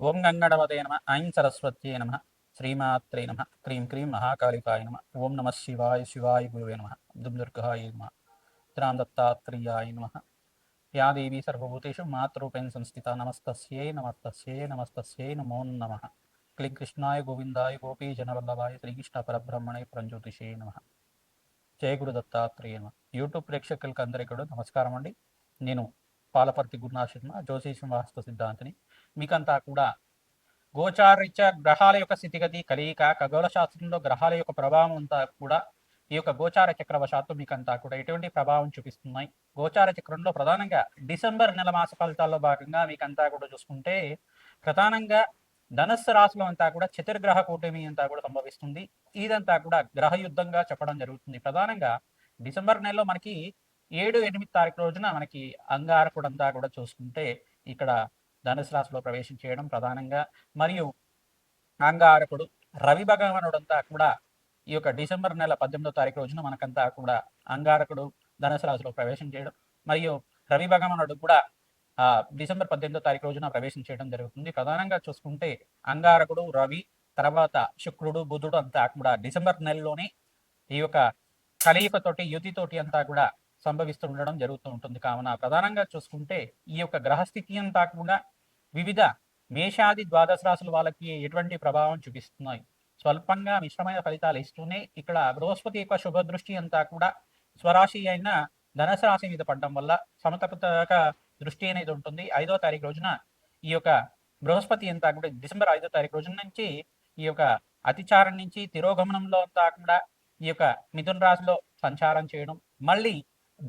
ఓం గంగణవదే నమ ఐం సరస్వత్యే నమ శ్రీమాత్రే నమ క్రీం క్రీం మహాకాళికాయ నమ ఓం నమ శివాయ శివాయ గురువే నమ దుర్గాయ నమ త్రాం దత్తాత్రేయాయ నమ. యా దేవీ సర్వభూతేషు మాతృపేణ సంస్థిత నమస్తస్యై నమస్తస్యై నమస్తస్యై నమో నమ. క్లీం కృష్ణాయ గోవిందాయ గోపీ జనవల్లభాయ శ్రీకృష్ణ పరబ్రహ్మణే ప్రంజ్యోతిషే నమ. జయ గురు దత్తాత్రేయ నమ. యూట్యూబ్ ప్రేక్షకులకు అందరికీ కూడా నమస్కారం అండి. నేను పాలపర్తి గురునాశర్మ జ్యోతిషం వాస్తు సిద్ధాంతిని మీకంతా కూడా. గోచారీత్యా గ్రహాల యొక్క స్థితిగతి కలియిక ఖగోళ శాస్త్రంలో గ్రహాల యొక్క ప్రభావం అంతా కూడా ఈ యొక్క గోచార చక్రవశాత్తు మీకంతా కూడా ఎటువంటి ప్రభావం చూపిస్తున్నాయి? గోచార చక్రంలో ప్రధానంగా డిసెంబర్ నెల మాస ఫలితాల్లో భాగంగా మీకంతా కూడా చూసుకుంటే ప్రధానంగా ధనస్సు రాశిలో అంతా కూడా చతుర్గ్రహ కూటమి అంతా కూడా సంభవిస్తుంది. ఇదంతా కూడా గ్రహ యుద్ధంగా చెప్పడం జరుగుతుంది. ప్రధానంగా డిసెంబర్ నెలలో మనకి ఏడు ఎనిమిది తారీఖు రోజున మనకి అంగారకుడంతా కూడా చూసుకుంటే ఇక్కడ ధనుసు రాశిలో ప్రవేశం చేయడం ప్రధానంగా. మరియు అంగారకుడు రవి భగవానుడంతా కూడా ఈ యొక్క డిసెంబర్ నెల పద్దెనిమిదో తారీఖు రోజున మనకంతా కూడా అంగారకుడు ధనుసు రాశిలో ప్రవేశం చేయడం. మరియు రవి భగవానుడు కూడా డిసెంబర్ పద్దెనిమిదో తారీఖు రోజున ప్రవేశం చేయడం జరుగుతుంది. ప్రధానంగా చూసుకుంటే అంగారకుడు రవి తర్వాత శుక్రుడు బుధుడు అంతా కూడా డిసెంబర్ నెలలోనే ఈ యొక్క కలయికతోటి యుతితోటి అంతా కూడా సంభవిస్తూ ఉండడం జరుగుతూ ఉంటుంది. కావున ప్రధానంగా చూసుకుంటే ఈ యొక్క గ్రహస్థితి అంతా కూడా వివిధ మేషాది ద్వాదశ రాసులు వాళ్ళకి ఎటువంటి ప్రభావం చూపిస్తున్నాయి? స్వల్పంగా మిశ్రమైన ఫలితాలు ఇస్తూనే ఇక్కడ బృహస్పతి యొక్క శుభ దృష్టి అంతా కూడా స్వరాశి అయిన ధనస రాశి మీద పడడం వల్ల సమతపతక దృష్టి అనేది ఉంటుంది. ఐదో తారీఖు రోజున ఈ యొక్క బృహస్పతి అంతా కూడా డిసెంబర్ ఐదో తారీఖు రోజున నుంచి ఈ యొక్క అతిచారం నుంచి తిరోగమనంలో అంతా కూడా ఈ యొక్క మిథున రాశిలో సంచారం చేయడం. మళ్ళీ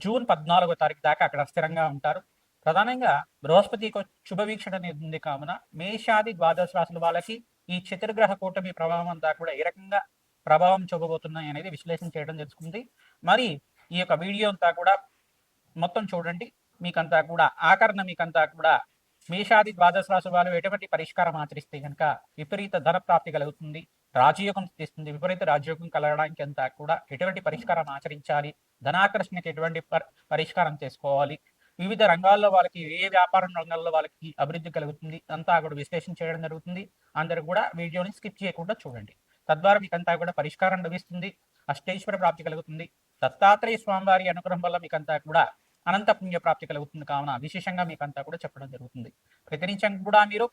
జూన్ పద్నాలుగో తారీఖు దాకా అక్కడ స్థిరంగా ఉంటారు. ప్రధానంగా బృహస్పతి శుభవీక్షణ అనేది ఉంది కావున మేషాది ద్వాదశ రాశుల వాళ్ళకి ఈ చతుర్గ్రహ కూటమి ప్రభావం అంతా కూడా ఏ రకంగా ప్రభావం చూపబోతున్నాయి అనేది విశ్లేషణ చేయడం తెలుసుకుంది మరి ఈ యొక్క వీడియో అంతా కూడా మొత్తం చూడండి. మీకంతా కూడా ఆకరణ మీకంతా కూడా మేషాది ద్వాదశ రాశి వాళ్ళు ఎటువంటి పరిష్కారం ఆచరిస్తే కనుక విపరీత ధన ప్రాప్తి కలుగుతుంది రాజయోగం తీస్తుంది విపరీత రాజయోగం కలగడానికి అంతా కూడా ఎటువంటి పరిష్కారం ఆచరించాలి ధనాకర్షణకి ఎటువంటి పరిష్కారం చేసుకోవాలి వివిధ రంగాల్లో వాళ్ళకి ఏ వ్యాపార రంగాల్లో వాళ్ళకి అభివృద్ధి కలుగుతుంది అంతా కూడా విశ్లేషణ చేయడం జరుగుతుంది. అందరూ కూడా వీడియోని స్కిప్ చేయకుండా చూడండి. తద్వారా మీకు అంతా కూడా పరిష్కారం లభిస్తుంది. అష్టేశ్వర ప్రాప్తి కలుగుతుంది. దత్తాత్రేయ స్వామివారి అనుగ్రహం వల్ల మీకు అంతా కూడా అనంత పుణ్య ప్రాప్తి కలుగుతుంది కావున విశేషంగా మీకు అంతా కూడా చెప్పడం జరుగుతుంది. ప్రతినిత్యం కూడా మీరు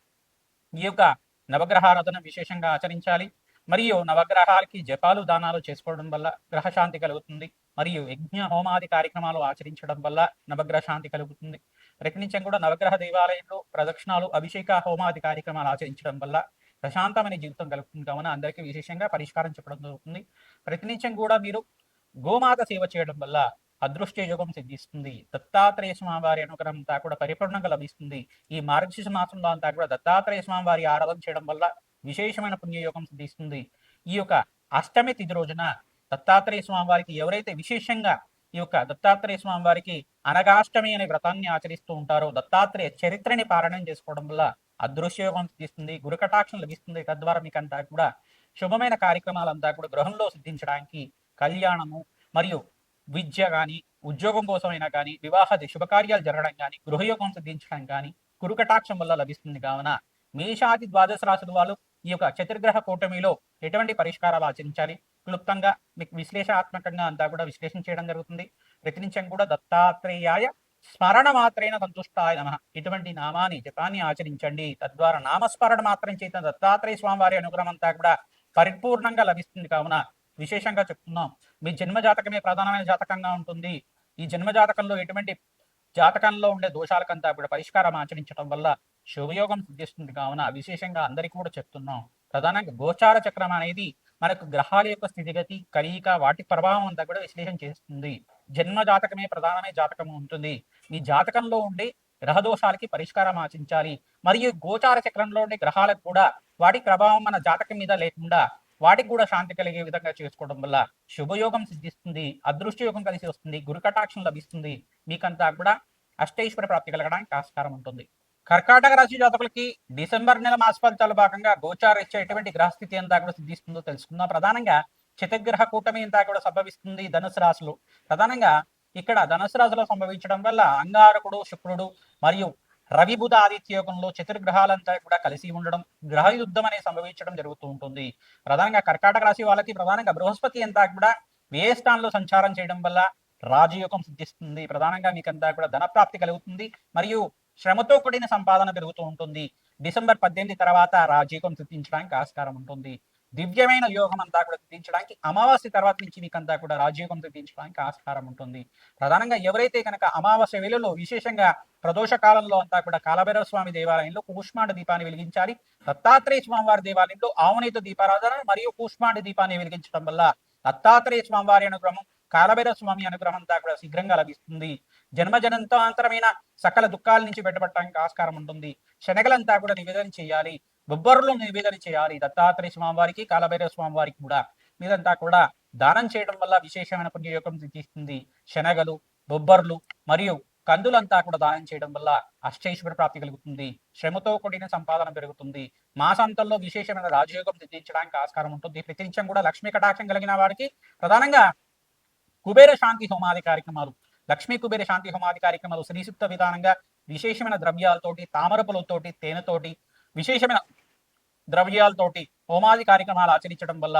ఈ యొక్క నవగ్రహారాధన విశేషంగా ఆచరించాలి. మరియు నవగ్రహాలకి జపాలు దానాలు చేసుకోవడం వల్ల గ్రహశాంతి కలుగుతుంది. మరియు యజ్ఞ హోమాది కార్యక్రమాలు ఆచరించడం వల్ల నవగ్రహ శాంతి కలుగుతుంది. ప్రతినిత్యం కూడా నవగ్రహ దేవాలయంలో ప్రదక్షిణాలు అభిషేక హోమాది కార్యక్రమాలు ఆచరించడం వల్ల ప్రశాంతమైన జీవితం కలుగుతుంది. కావున అందరికీ విశేషంగా పరిష్కారం చెప్పడం జరుగుతుంది. ప్రతినిత్యం కూడా మీరు గోమాత సేవ చేయడం వల్ల అదృష్ట యోగం సిద్ధిస్తుంది. దత్తాత్రేయ స్వామి వారి అనుగ్రహం అంతా కూడా పరిపూర్ణంగా లభిస్తుంది. ఈ మార్గశిష మాసంలో అంతా కూడా దత్తాత్రేయ స్వామి వారి ఆరాధన చేయడం వల్ల విశేషమైన పుణ్యయోగం సిద్ధిస్తుంది. ఈ యొక్క అష్టమి తిథి రోజున దత్తాత్రేయ స్వామి వారికి ఎవరైతే విశేషంగా ఈ యొక్క దత్తాత్రేయ స్వామి వారికి అనగాష్టమి అనే వ్రతాన్ని ఆచరిస్తూ ఉంటారో దత్తాత్రేయ చరిత్రని పారాయణం చేసుకోవడం వల్ల అదృశ్యయోగం సిద్ధిస్తుంది గురుకటాక్షం లభిస్తుంది. తద్వారా మీకంతా కూడా శుభమైన కార్యక్రమాలంతా కూడా గృహంలో సిద్ధించడానికి కళ్యాణము మరియు విద్య కానీ ఉద్యోగం కోసమైనా కానీ వివాహ శుభకార్యాలు జరగడం కానీ గృహయోగం సిద్ధించడం కానీ గురుకటాక్షం వల్ల లభిస్తుంది. కావున మేషాది ద్వాదశ రాశుల వాళ్ళు ఈ యొక్క చతుర్గ్రహ కూటమిలో ఎటువంటి పరిష్కారాలు ఆచరించాలి? క్లుప్తంగా మీకు విశ్లేషాత్మకంగా అంతా కూడా విశ్లేషణ చేయడం జరుగుతుంది. ప్రతినిత్యం కూడా దత్తాత్రేయాయ స్మరణ మాత్రైన సంతుష్టాయ నమ. ఇటువంటి నామాన్ని జపాన్ని ఆచరించండి. తద్వారా నామస్మరణ మాత్రం చేత దత్తాత్రేయ స్వామి వారి అనుగ్రహం అంతా కూడా పరిపూర్ణంగా లభిస్తుంది. కావున విశేషంగా చెప్తున్నాం. మీ జన్మ జాతకమే ప్రధానమైన జాతకంగా ఉంటుంది. ఈ జన్మ జాతకంలో ఎటువంటి జాతకంలో ఉండే దోషాలకంతా కూడా పరిష్కారం ఆచరించడం వల్ల శుభయోగం సిద్ధిస్తుంది. కావున విశేషంగా అందరికీ కూడా చెప్తున్నాం. ప్రధానంగా గోచార చక్రం అనేది మనకు గ్రహాల యొక్క స్థితిగతి కలియిక వాటి ప్రభావం అంతా కూడా విశ్లేషణ చేస్తుంది. జన్మ జాతకమే ప్రధానమైన జాతకం ఉంటుంది. మీ జాతకంలో ఉండే గ్రహ దోషాలకి పరిష్కారం ఆచించాలి మరియు గోచార చక్రంలో ఉండే గ్రహాలకు కూడా వాటి ప్రభావం మన జాతకం మీద లేకుండా వాటికి కూడా శాంతి కలిగే విధంగా చేసుకోవడం వల్ల శుభయోగం సిద్ధిస్తుంది అదృష్టయోగం కలిసి వస్తుంది గురుకటాక్షం లభిస్తుంది. మీకంతా కూడా అష్టైశ్వర ప్రాప్తి కలగడానికి ఆస్కారం ఉంటుంది. కర్కాటక రాశి జాతకులకి డిసెంబర్ నెల మాస ఫలితాలు భాగంగా గోచార ఇచ్చేటువంటి గ్రహస్థితి ఎంత కూడా సిద్ధిస్తుందో తెలుసుకుందాం. ప్రధానంగా చితగ్రహ కూటమి అంతా కూడా సంభవిస్తుంది ధనుసు రాశులు. ప్రధానంగా ఇక్కడ ధనుసు రాశిలో సంభవించడం వల్ల అంగారకుడు శుక్రుడు మరియు రవి బుధ ఆదిత్య యోగంలో చతుర్గ్రహాలంతా కూడా కలిసి ఉండడం గ్రహ యుద్ధం అనేది సంభవించడం జరుగుతూ ఉంటుంది. ప్రధానంగా కర్కాటక రాశి వాళ్ళకి ప్రధానంగా బృహస్పతి అంతా కూడా వ్యయ స్థానంలో సంచారం చేయడం వల్ల రాజయోగం సిద్ధిస్తుంది. ప్రధానంగా మీకంతా కూడా ధనప్రాప్తి కలుగుతుంది. మరియు శ్రమతో కూడిన సంపాదన పెరుగుతూ ఉంటుంది. డిసెంబర్ పద్దెనిమిది తర్వాత రాజయోగం సిద్ధించడానికి ఆస్కారం ఉంటుంది. దివ్యమైన యోగం అంతా కూడా సిద్ధించడానికి అమావాస్య తర్వాత నుంచి మీకంతా కూడా రాజయోగం సిద్ధించడానికి ఆస్కారం ఉంటుంది. ప్రధానంగా ఎవరైతే కనుక అమావాస్య వేళలో విశేషంగా ప్రదోష కాలంలో అంతా కూడా కాలభైరవ స్వామి దేవాలయంలో కూష్మాండ దీపాన్ని వెలిగించాలి దత్తాత్రేయ స్వామివారి దేవాలయంలో ఆవునేత దీపారాధన మరియు కూష్మాండ దీపాన్ని వెలిగించడం వల్ల దత్తాత్రేయ స్వామివారి అనుగ్రహం కాలభైరవ స్వామి అనుగ్రహం అంతా కూడా శీఘ్రంగా లభిస్తుంది. జన్మ జనంతాంతరమైన సకల దుఃఖాల నుంచి బయటపడటానికి ఆస్కారం ఉంటుంది. శనగలంతా కూడా నివేదన చేయాలి. బొబ్బర్లు నివేదన చేయాలి. దత్తాత్రేయ స్వామివారికి కాలభైరవ స్వామివారికి కూడా. మీదంతా కూడా దానం చేయడం వల్ల విశేషమైన పుణ్యయోగం సిద్ధిస్తుంది. శనగలు బొబ్బర్లు మరియు కందులంతా కూడా దానం చేయడం వల్ల అష్టైశ్వర ప్రాప్తి కలుగుతుంది. శ్రమతో కూడిన సంపాదన పెరుగుతుంది. మాసాంతంలో విశేషమైన రాజయోగం సిద్ధించడానికి ఆస్కారం ఉంటుంది. ప్రతినిత్యం కూడా లక్ష్మీ కటాక్షం కలిగిన వారికి ప్రధానంగా కుబేర శాంతి హోమాది కార్యక్రమాలు లక్ష్మీ కుబేర శాంతి హోమాది కార్యక్రమాలు శ్రీసూక్త విధానంగా విశేషమైన ద్రవ్యాలతోటి తామరపులతోటి తేనెతోటి విశేషమైన ద్రవ్యాలతోటి హోమాది కార్యక్రమాలు ఆచరించడం వల్ల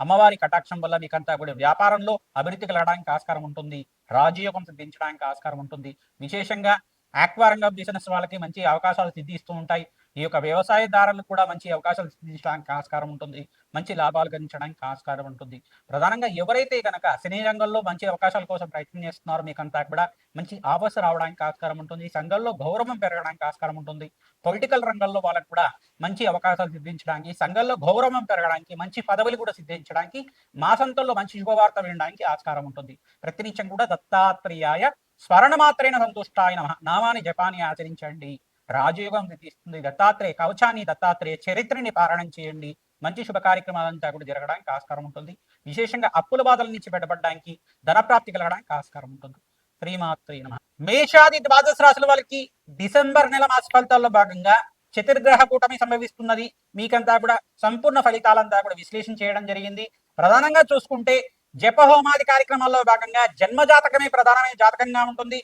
అమ్మవారి కటాక్షం వల్ల మీకంతా కూడా వ్యాపారంలో అభివృద్ధి కలగడానికి ఆస్కారం ఉంటుంది. రాజయోగం సిద్ధించడానికి ఆస్కారం ఉంటుంది. విశేషంగా ఆక్వారంగం బిజినెస్ వాళ్ళకి మంచి అవకాశాలు సిద్ధిస్తూ ఉంటాయి. ఈ యొక్క వ్యవసాయదారులకు కూడా మంచి అవకాశాలు సిద్ధించడానికి ఆస్కారం ఉంటుంది. మంచి లాభాలు గణించడానికి ఆస్కారం ఉంటుంది. ప్రధానంగా ఎవరైతే కనుక సినీ రంగంలో మంచి అవకాశాల కోసం ప్రయత్నం చేస్తున్నారో మీకంతా కూడా మంచి ఆఫర్స్ రావడానికి ఆస్కారం ఉంటుంది. సంఘంలో గౌరవం పెరగడానికి ఆస్కారం ఉంటుంది. పొలిటికల్ రంగంలో వాళ్ళకు కూడా మంచి అవకాశాలు సిద్ధించడానికి సంఘంలో గౌరవం పెరగడానికి మంచి పదవులు కూడా సిద్ధించడానికి మాసంతంలో మంచి శుభవార్త వినడానికి ఆస్కారం ఉంటుంది. ప్రతినిత్యం కూడా దత్తాత్రేయాయ స్మరణ మాత్రైన సంతుష్టాయ నామాని జపాన్ని ఆచరించండి. రాజయోగం తీస్తుంది దత్తాత్రేయ కవచాన్ని దత్తాత్రేయ చరిత్రని పారాయణం చేయండి. మంచి శుభ కార్యక్రమాలంతా కూడా జరగడానికి ఆస్కారం ఉంటుంది. విశేషంగా అప్పుల బాధల నుంచి బయటపడడానికి ధనప్రాప్తి కలగడానికి ఆస్కారం ఉంటుంది. శ్రీమాత్రే నమ. మేషాది ద్వాదశ రాశుల వాళ్ళకి డిసెంబర్ నెల మాస ఫలితాల్లో భాగంగా చతుర్గ్రహ కూటమి సంభవిస్తున్నది. మీకంతా కూడా సంపూర్ణ ఫలితాలంతా కూడా విశ్లేషణ చేయడం జరిగింది. ప్రధానంగా చూసుకుంటే జపహోమాది కార్యక్రమాల్లో భాగంగా జన్మ జాతకమే ప్రధానమైన జాతకంగా ఉంటుంది.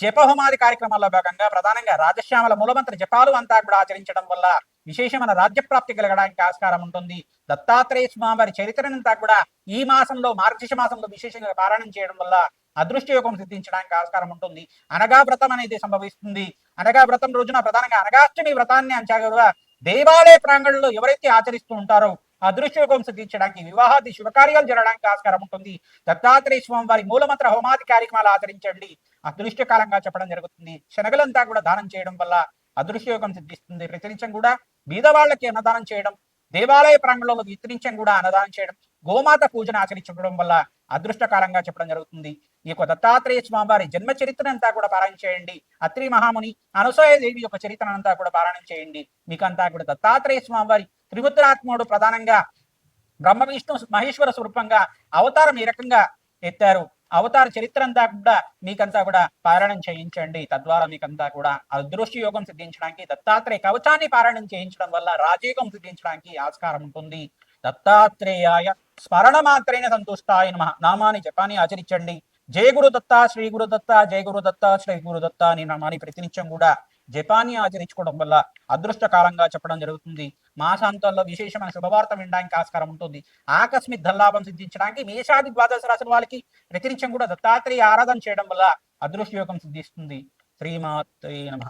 జపహోమాది కార్యక్రమాల్లో భాగంగా ప్రధానంగా రాజశ్యామల మూలమంత్ర జపాలు అంతా కూడా ఆచరించడం వల్ల విశేషమైన రాజ్యప్రాప్తి కలగడానికి ఆస్కారం ఉంటుంది. దత్తాత్రేయ స్వామివారి చరిత్రనంతా కూడా ఈ మాసంలో మార్గశిష మాసంలో విశేషంగా పారాయణం చేయడం వల్ల అదృష్ట యోగం సిద్ధించడానికి ఆస్కారం ఉంటుంది. అనగా వ్రతం అనేది సంభవిస్తుంది. అనగా వ్రతం రోజున ప్రధానంగా అనగాష్టమి వ్రతాన్ని అంచాగా దేవాలయ ప్రాంగణంలో ఎవరైతే ఆచరిస్తూ ఉంటారో అదృశ్యయోగం సిద్ధించడానికి వివాహాది శుభకార్యాలు జరగడానికి ఆస్కారం ఉంటుంది. దత్తాత్రేయ స్వామి వారి మూలమంత్ర హోమాది కార్యక్రమాలు ఆచరించండి. అదృష్టకాలంగా చెప్పడం జరుగుతుంది. శనగలంతా కూడా దానం చేయడం వల్ల అదృష్టయోగం సిద్ధిస్తుంది. ప్రతినిత్యం కూడా బీదవాళ్ళకి అన్నదానం చేయడం దేవాలయ ప్రాంగణంలో విత్తరించం కూడా అన్నదానం చేయడం గోమాత పూజన ఆచరించడం వల్ల అదృష్టకాలంగా చెప్పడం జరుగుతుంది. ఈ యొక్క దత్తాత్రేయ స్వామివారి జన్మ చరిత్ర అంతా కూడా పారాయణ చేయండి. అత్రి మహాముని అనసూయ దేవి యొక్క చరిత్ర అంతా కూడా పారాయణ చేయండి. మీకంతా కూడా దత్తాత్రేయ స్వామివారి త్రిపుత్రాత్ముడు ప్రధానంగా బ్రహ్మ విష్ణు మహేశ్వర స్వరూపంగా అవతారం ఈ రకంగా ఎత్తారు? అవతార చరిత్ర అంతా కూడా మీకంతా కూడా పారాయణం చేయించండి. తద్వారా మీకంతా కూడా అదృష్టి యోగం సిద్ధించడానికి దత్తాత్రేయ కవచాన్ని పారాయణం చేయించడం వల్ల రాజయోగం సిద్ధించడానికి ఆస్కారం ఉంటుంది. దత్తాత్రేయాయ స్మరణ మాత్రేన సంతుష్టాయ నమ. నామాని జపాన్ని ఆచరించండి. జయ గురు దత్త శ్రీ గురు దత్త జయ గురు దత్త శ్రీ గురు దత్త అని నామాన్ని ప్రతినిత్యం కూడా జపాన్ని ఆచరించుకోవడం వల్ల అదృష్ట కాలంగా చెప్పడం జరుగుతుంది. మాసాంతంలో విశేషమైన శుభవార్త వినడానికి ఆస్కారం ఉంటుంది. ఆకస్మిక ధల్లాభం సిద్ధించడానికి మేషాది ద్వాదశ రాశుల వాళ్ళకి ప్రతినిత్యం కూడా దత్తాత్రేయ ఆరాధన చేయడం వల్ల అదృష్టయోగం సిద్ధిస్తుంది. శ్రీమాత్రే నమ.